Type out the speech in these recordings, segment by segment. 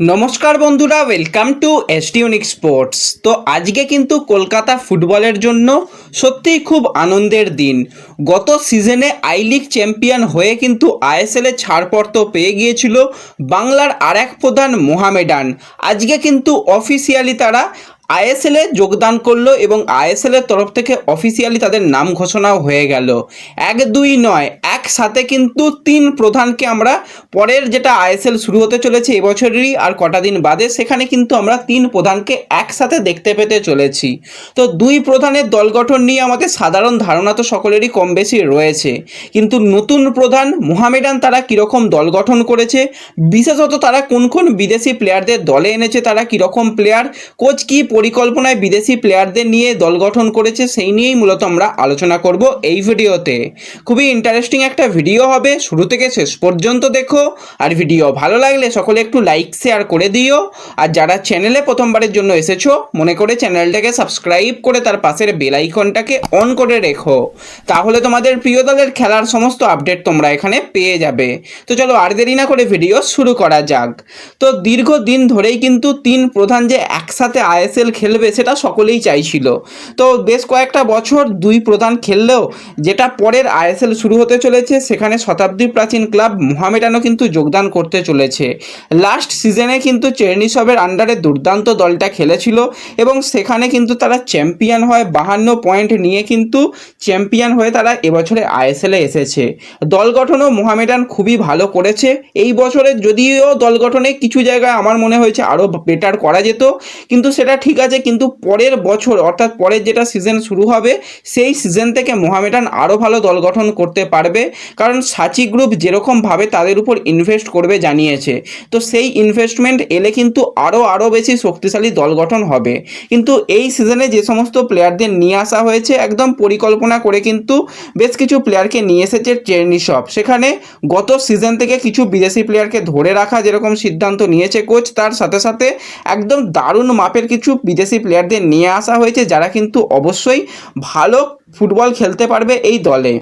নমস্কার বন্ধুরা welcome two এসটিউনিক sports তো আজকে কিন্তু কলকাতা ফুটবলের জন্য সত্যিই খুব আনন্দের দিন। গত সিজনে আই লিগ চ্যাম্পিয়ন হয়ে কিন্তু আইএসএলে ছাড়পত্র পেয়ে গিয়েছিল বাংলার আর এক প্রধান মোহামেডান। আজকে কিন্তু অফিসিয়ালি তারা আইএসএলে যোগদান করল এবং আইএসএল এর তরফ থেকে অফিসিয়ালি তাদের নাম ঘোষণাও হয়ে গেল। এক দুই নয় একসাথে কিন্তু তিন প্রধানকে আমরা পরের যেটা আইএসএল শুরু হতে চলেছে এবছরেরই আর কটা দিন বাদে, সেখানে কিন্তু আমরা তিন প্রধানকে একসাথে দেখতে পেতে চলেছি। তো দুই প্রধানের দল গঠন নিয়ে আমাদের সাধারণ ধারণা তো সকলেরই কম বেশি রয়েছে। কিন্তু নতুন প্রধান মোহামেডান তারা কীরকম দল গঠন করেছে? বিশেষত তারা কোন কোন বিদেশি প্লেয়ারদের দলে এনেছে? তারা কীরকম প্লেয়ার? কোচ কী পরিকল্পনায় বিদেশি প্লেয়ারদের নিয়ে দল গঠন করেছে? সেই নিয়েই মূলত আমরা আলোচনা করব এই ভিডিওতে। খুবই ইন্টারেস্টিং একটা ভিডিও হবে, শুরু থেকে শেষ পর্যন্ত দেখো। আর ভিডিও ভালো লাগলে সকলে একটু লাইক শেয়ার করে দিও। আর যারা চ্যানেলে প্রথমবারের জন্য এসেছ, মনে করে চ্যানেলটাকে সাবস্ক্রাইব করে তার পাশের বেল আইকনটাকে অন করে রেখো। তাহলে তোমাদের প্রিয় দলের খেলার সমস্ত আপডেট তোমরা এখানে পেয়ে যাবে। তো চলো আর দেরি না করে ভিডিও শুরু করা যাক। তো দীর্ঘদিন ধরেই কিন্তু তিন প্রধান যে একসাথে আইএসএল খেলবে সেটা সকলেই চাইছিল। তো বেশ কয়েকটা বছর দুই প্রধান খেললেও যেটা পরের আইএসএল শুরু হতে চলেছে সেখানে শতাব্দী প্রাচীন ক্লাব মোহামেডানও কিন্তু যোগদান করতে চলেছে। লাস্ট সিজনে কিন্তু চেরনিসবের আন্ডারে দুর্দান্ত দলটা খেলেছিল এবং সেখানে কিন্তু তারা চ্যাম্পিয়ন হয় বাহান্ন পয়েন্ট নিয়ে কিন্তু চ্যাম্পিয়ন হয়ে তারা এবছরে আইএসএলে এসেছে। দল গঠনও মোহামেডান খুবই ভালো করেছে। এই বছরে যদিও দল গঠনে কিছু জায়গায় আমার মনে হয়েছে আরও বেটার করা যেত, কিন্তু সেটা ঠিক আছে, কিন্তু পরের বছর, অর্থাৎ পরের যেটা সিজন শুরু হবে, সেই সিজন থেকে মোহামেডান আরও ভালো দল গঠন করতে পারবে। কারণ সাচি গ্রুপ যেরকমভাবে তাদের উপর ইনভেস্ট করবে জানিয়েছে। তো সেই ইনভেস্টমেন্ট এলে কিন্তু আরও আরও বেশি শক্তিশালী দল গঠন হবে। কিন্তু এই সিজনে যে সমস্ত প্লেয়ারদের নিয়ে আসা হয়েছে, একদম পরিকল্পনা করে কিন্তু বেশ কিছু প্লেয়ারকে নিয়ে এসেছে চেরনিসব সেখানে গত সিজন থেকে কিছু বিদেশি প্লেয়ারকে ধরে রাখা যেরকম সিদ্ধান্ত নিয়েছে কোচ তার সাথে সাথে একদম দারুণ মাপের কিছু বিদেশি প্লেয়ারদের নিয়ে আসা হয়েছে, যারা কিন্তু অবশ্যই ভালো ফুটবল খেলতে পারবে এই দলে।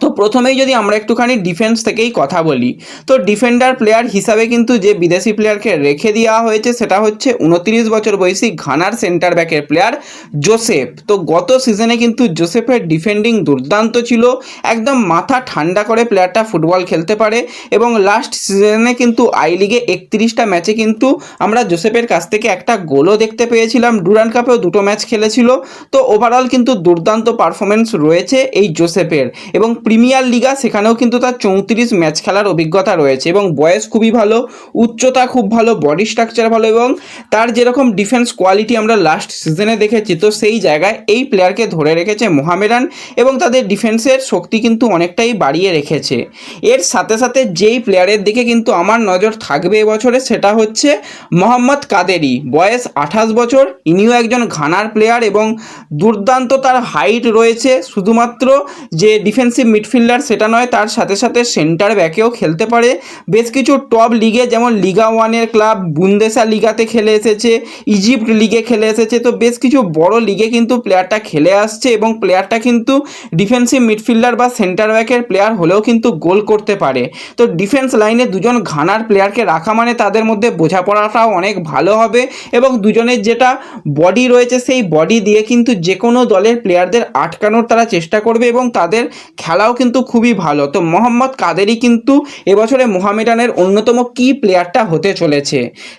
তো প্রথমেই যদি আমরা একটুখানি ডিফেন্স থেকেই কথা বলি, তো ডিফেন্ডার প্লেয়ার হিসাবে কিন্তু যে বিদেশি প্লেয়ারকে রেখে দেওয়া হয়েছে সেটা হচ্ছে উনত্রিশ বছর বয়সী ঘানার সেন্টার ব্যাকের প্লেয়ার জোসেফ তো গত সিজনে কিন্তু জোসেফের ডিফেন্ডিং দুর্দান্ত ছিল, একদম মাথা ঠান্ডা করে প্লেয়ারটা ফুটবল খেলতে পারে এবং লাস্ট সিজনে কিন্তু আই লিগে একত্রিশটা ম্যাচে কিন্তু আমরা জোসেফের কাছ থেকে একটা গোলও দেখতে পেয়েছিলাম ডুরান কাপেও দুটো ম্যাচ খেলেছিল। তো ওভারঅল কিন্তু দুর্দান্ত পারফরমেন্স রয়েছে এই জোসেফের এবং প্রিমিয়ার লিগা, সেখানেও কিন্তু তার চৌত্রিশ ম্যাচ খেলার অভিজ্ঞতা রয়েছে এবং বয়স খুবই ভালো, উচ্চতা খুব ভালো বডি স্ট্রাকচার ভালো এবং তার যেরকম ডিফেন্স কোয়ালিটি আমরা লাস্ট সিজনে দেখেছি, তো সেই জায়গায় এই প্লেয়ারকে ধরে রেখেছে মোহামেডান এবং তাদের ডিফেন্সের শক্তি কিন্তু অনেকটাই বাড়িয়ে রেখেছে। এর সাথে সাথে যেই প্লেয়ারের দিকে কিন্তু আমার নজর থাকবে এবছরে সেটা হচ্ছে মোহাম্মদ কাদেরি। বয়স আঠাশ বছর, ইনিও একজন ঘানার প্লেয়ার এবং দুর্দান্ত তার হাইট রয়েছে, শুধুমাত্র যে ডিফেন্সিভ মিডফিল্ডার, সেটা নয়, তার সাথে সাথে সেন্টার ব্যাকেও খেলতে পারে। বেশ কিছু টপ লিগে যেমন লিগা ওয়ানের ক্লাব বুন্দেসা লিগাতে খেলে এসেছে ইজিপ্ট লিগে খেলে এসেছে, তো বেশ কিছু বড় লিগে কিন্তু প্লেয়ারটা খেলে আসছে এবং প্লেয়ারটা কিন্তু ডিফেন্সিভ মিডফিল্ডার বা সেন্টার ব্যাকের প্লেয়ার হলেও কিন্তু গোল করতে পারে। তো ডিফেন্স লাইনে দুজন ঘানার প্লেয়ারকে রাখা মানে তাদের মধ্যে বোঝাপড়াটাও অনেক ভালো হবে এবং দুজনের যেটা বডি রয়েছে, সেই বডি দিয়ে কিন্তু যে কোনো দলের প্লেয়ারদের আটকানোর তারা চেষ্টা করবে এবং তাদের খেলাও কিন্তু খুবই ভালো। তো মোহাম্মদ কাদেরই কিন্তু এবছরে মোহামেডানের অন্যতম কি প্লেয়ারটা হতে চলেছে।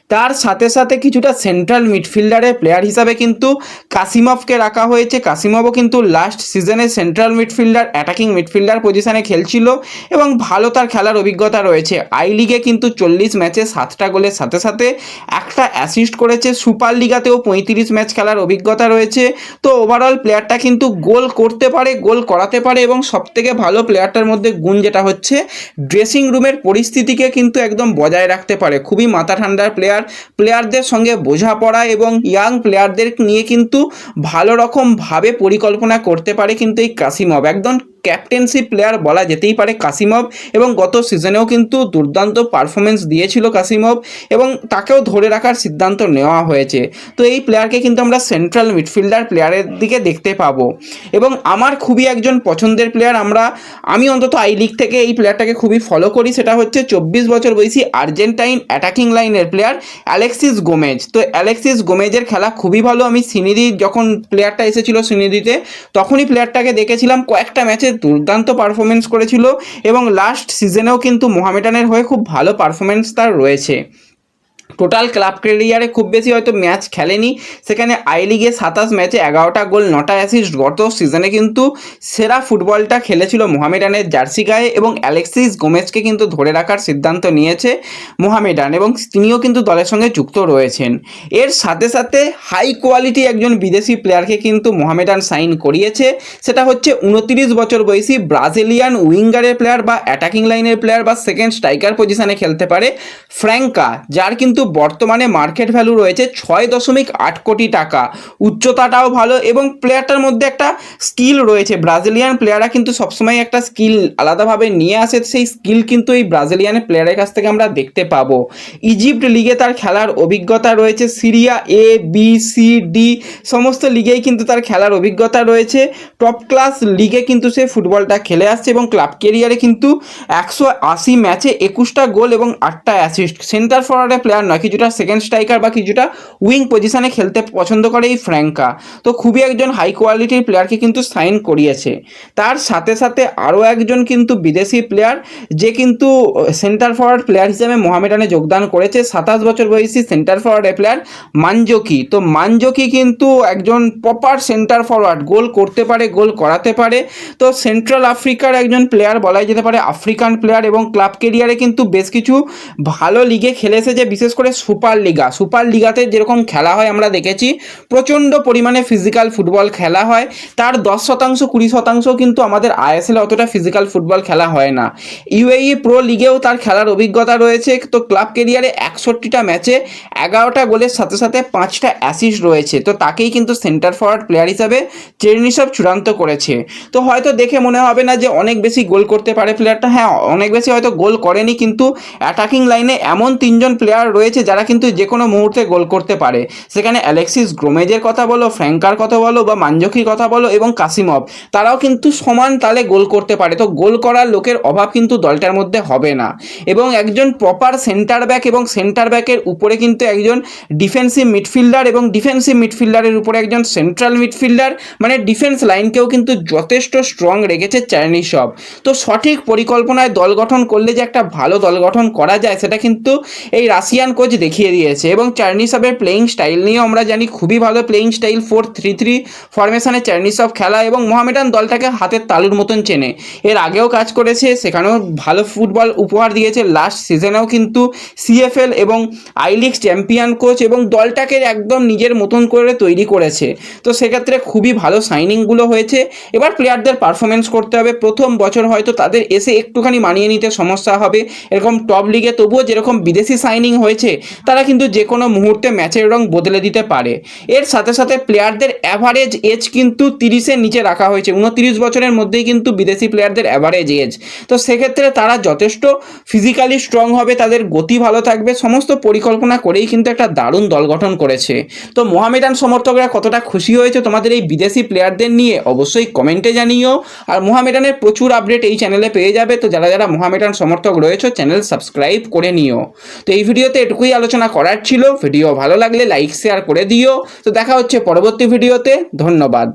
তার সাথে সাথে কিছুটা সেন্ট্রাল মিডফিল্ডারের প্লেয়ার হিসাবে কিন্তু কাসিমভকে রাখা হয়েছে। কাসিমভও কিন্তু লাস্ট সিজনে সেন্ট্রাল মিডফিল্ডার অ্যাটাকিং মিডফিল্ডার পজিশনে খেলছিল এবং ভালো তার খেলার অভিজ্ঞতা রয়েছে। আই লিগে কিন্তু চল্লিশ ম্যাচে সাতটা গোলের সাথে সাথে একটা অ্যাসিস্ট করেছে। সুপার লিগাতেও পঁয়ত্রিশ ম্যাচ খেলার অভিজ্ঞতা রয়েছে। তো ওভারঅল প্লেয়ারটা কিন্তু গোল করতে পারে, গোল করাতে পারে এবং সবথেকে ভালো প্লেয়ারটার মধ্যে গুণ যেটা হচ্ছে ড্রেসিং রুমের পরিস্থিতিকে কিন্তু একদম বজায় রাখতে পারে। খুবই মাথা ঠান্ডার প্লেয়ার প্লেয়ারদের সঙ্গে বোঝাপড়া এবং ইয়াং প্লেয়ারদের নিয়ে কিন্তু ভালো রকমভাবে পরিকল্পনা করতে পারে কিন্তু এই কাসিমভ একদম ক্যাপ্টেন্সি প্লেয়ার বলা যেতেই পারে কাসিমভ এবং গত সিজনেও কিন্তু দুর্দান্ত পারফরমেন্স দিয়েছিল কাসিমভ এবং তাকেও ধরে রাখার সিদ্ধান্ত নেওয়া হয়েছে। তো এই প্লেয়ারকে কিন্তু আমরা সেন্ট্রাল মিডফিল্ডার প্লেয়ারের দিকে দেখতে পাবো। এবং আমার খুবই একজন পছন্দের প্লেয়ার আমরা, আমি অন্তত আই লিগ থেকে এই প্লেয়ারটাকে খুবই ফলো করি, সেটা হচ্ছে চব্বিশ বছর বয়সী আর্জেন্টাইন অ্যাটাকিং লাইনের প্লেয়ার অ্যালেক্সিস গোমেজ তো অ্যালেক্সিস গোমেজের খেলা খুবই ভালো, আমি সিনিদি যখন প্লেয়ারটা এসেছিল সিনিদিতে, তখনই প্লেয়ারটাকে দেখেছিলাম কয়েকটা ম্যাচে দুর্দান্ত পারফরমেন্স করেছিল এবং লাস্ট সিজনেও কিন্তু মোহামেডানের হয়ে খুব ভালো পারফরমেন্স তার রয়েছে। টোটাল ক্লাব ক্যারিয়ারে খুব বেশি হয়তো ম্যাচ খেলেনি। সেখানে আই লিগে সাতাশ ম্যাচে এগারোটা গোল, নটা অ্যাসিস্ট গত সিজনে কিন্তু সেরা ফুটবলটা খেলেছিল মোহামেডানের জার্সি গায়ে এবং অ্যালেক্সিস গোমেজকে কিন্তু ধরে রাখার সিদ্ধান্ত নিয়েছে মোহামেডান এবং তিনিও কিন্তু দলের সঙ্গে যুক্ত রয়েছেন। এর সাথে সাথে হাই কোয়ালিটি একজন বিদেশি প্লেয়ারকে কিন্তু মোহামেডান সাইন করিয়েছে। সেটা হচ্ছে উনত্রিশ বছর বয়সী ব্রাজিলিয়ান উইঙ্গারের প্লেয়ার বা অ্যাটাকিং লাইনের প্লেয়ার বা সেকেন্ড স্ট্রাইকার পজিশনে খেলতে পারে ফ্র্যাঙ্কা, যার কিন্তু বর্তমানে মার্কেট ভ্যালু রয়েছে ছয় দশমিক আট কোটি টাকা। উচ্চতাটাও ভালো এবং প্লেয়ারটার মধ্যে একটা স্কিল রয়েছে। ব্রাজিলিয়ান প্লেয়াররা কিন্তু সবসময় একটা স্কিল আলাদাভাবে নিয়ে আসে। সেই স্কিল কিন্তু এই ব্রাজিলিয়ান প্লেয়ারের কাছ থেকে আমরা দেখতে পাবো। ইজিপ্ট লিগে তার খেলার অভিজ্ঞতা রয়েছে। Serie A B C D সমস্ত লিগেই কিন্তু তার খেলার অভিজ্ঞতা রয়েছে। টপ ক্লাস লিগে কিন্তু সে ফুটবলটা খেলে আসছে এবং ক্লাব কেরিয়ারে কিন্তু একশো আশি ম্যাচে একুশটা গোল এবং আটটা অ্যাসিস্ট সেন্টার ফরওয়ার্ডের প্লেয়ার নয় কিছুটা সেকেন্ড স্ট্রাইকার বা কিছুটা উইং পজিশনে খেলতে পছন্দ করে এই ফ্র্যাঙ্কা তো খুবই একজন হাই কোয়ালিটির প্লেয়ারকে কিন্তু সাইন করিয়েছে। তার সাথে সাথে আরও একজন কিন্তু বিদেশি প্লেয়ার যে কিন্তু সেন্টার ফরওয়ার্ড প্লেয়ার হিসেবে মোহামেডানে যোগদান করেছে। সাতাশ বছর বয়সী সেন্টার ফরওয়ার্ডের প্লেয়ার মানজকি তো মানজকি কিন্তু একজন প্রপার সেন্টার ফরওয়ার্ড গোল করতে পারে, গোল করাতে পারে। তো সেন্ট্রাল আফ্রিকার একজন প্লেয়ার বলাই যেতে পারে আফ্রিকান প্লেয়ার এবং ক্লাব কেরিয়ারে কিন্তু বেশ কিছু ভালো লিগে খেলেছে, যে বিশেষ করে সুপার লিগা। সুপার লিগাতে যেরকম খেলা হয় আমরা দেখেছি, প্রচণ্ড পরিমাণে ফিজিক্যাল ফুটবল খেলা হয়। তার দশ শতাংশ, কুড়ি শতাংশ কিন্তু আমাদের আইএসএল অতটা ফিজিক্যাল ফুটবল খেলা হয় না। ইউএই প্রো লিগেও তার খেলার অভিজ্ঞতা রয়েছে। তো ক্লাব কেরিয়ারে একষট্টিটা ম্যাচে এগারোটা গোলের সাথে সাথে পাঁচটা অ্যাসিস্ট রয়েছে। তো তাকেই কিন্তু সেন্টার ফরওয়ার্ড প্লেয়ার হিসাবে চেরনিসব চূড়ান্ত করেছে। তো হয়তো দেখে মনে হবে না যে অনেক বেশি গোল করতে পারে প্লেয়ারটা হ্যাঁ অনেক বেশি হয়তো গোল করেনি, কিন্তু অ্যাটাকিং লাইনে এমন তিনজন প্লেয়ার রয়েছে যারা কিন্তু যে কোনো মুহূর্তে গোল করতে পারে। সেখানে অ্যালেক্সিস গ্রোমেজের কথা বলো, ফ্র্যাঙ্কার কথা বলো বা মানজকির কথা বলো এবং কাসিমভ, তারাও কিন্তু সমান তালে গোল করতে পারে। তো গোল করার লোকের অভাব কিন্তু দলটার মধ্যে হবে না। এবং একজন প্রপার সেন্টার ব্যাক এবং সেন্টার ব্যাকের উপরে কিন্তু একজন ডিফেন্সিভ মিডফিল্ডার এবং ডিফেন্সিভ মিডফিল্ডারের উপরে একজন সেন্ট্রাল মিডফিল্ডার মানে ডিফেন্স লাইনকেও কিন্তু যথেষ্ট স্ট্রং রেখেছে চার্নিসব তো সঠিক পরিকল্পনায় দল গঠন করলে যে একটা ভালো দল গঠন করা যায়, সেটা কিন্তু এই রাশিয়ান কোচ দেখিয়ে দিয়েছে এবং চার্নিসবের প্লেয়িং স্টাইল নিয়েও আমরা জানি খুবই ভালো playing style four three three ফরমেশনে চার্নিসব খেলা এবং মোহামেডান দলটাকে হাতের তালুর মতন চেনে। এর আগেও কাজ করেছে, সেখানেও ভালো ফুটবল উপহার দিয়েছে। লাস্ট সিজনেও কিন্তু সিএফএল এবং আই লিগ চ্যাম্পিয়ন কোচ এবং দলটাকে একদম নিজের মতন করে তৈরি করেছে। তো সেক্ষেত্রে খুবই ভালো সাইনিংগুলো হয়েছে। এবার প্লেয়ারদের পারফরমেন্স করতে হবে। প্রথম বছর হয়তো তাদের এসে একটুখানি মানিয়ে নিতে সমস্যা হবে। এরকম টপ লিগে তবুও যেরকম বিদেশি সাইনিং হয়েছে তারা কিন্তু যে কোনো মুহূর্তে ম্যাচের রং বদলে দিতে পারে। এর সাথে সাথে প্লেয়ারদের অ্যাভারেজ এজ কিন্তু তিরিশের নিচে রাখা হয়েছে। উনতিরিশ বছরের মধ্যেই কিন্তু বিদেশি প্লেয়ারদের অ্যাভারেজ এজ তো সেক্ষেত্রে তারা যথেষ্ট ফিজিক্যালি স্ট্রং হবে, তাদের গতি ভালো থাকবে, সমস্ত পরিকল্পনা করেই কিন্তু একটা দারুণ দল গঠন করেছে। তো মোহামেডান সমর্থকরা কতটা খুশি হয়েছে তোমাদের এই বিদেশি প্লেয়ারদের নিয়ে অবশ্যই কমেন্টে জানিও। আর মোহামেডানের প্রচুর আপডেট এই চ্যানেলে পেয়ে যাবে। তো যারা যারা মোহামেডান সমর্থক রয়েছে চ্যানেল সাবস্ক্রাইব করে নিও। তো এই ভিডিওতে এটুকুই আলোচনা করার ছিল। ভিডিও ভালো লাগলে লাইক শেয়ার করে দিও। তো দেখা হচ্ছে পরবর্তী ভিডিওতে ধন্যবাদ।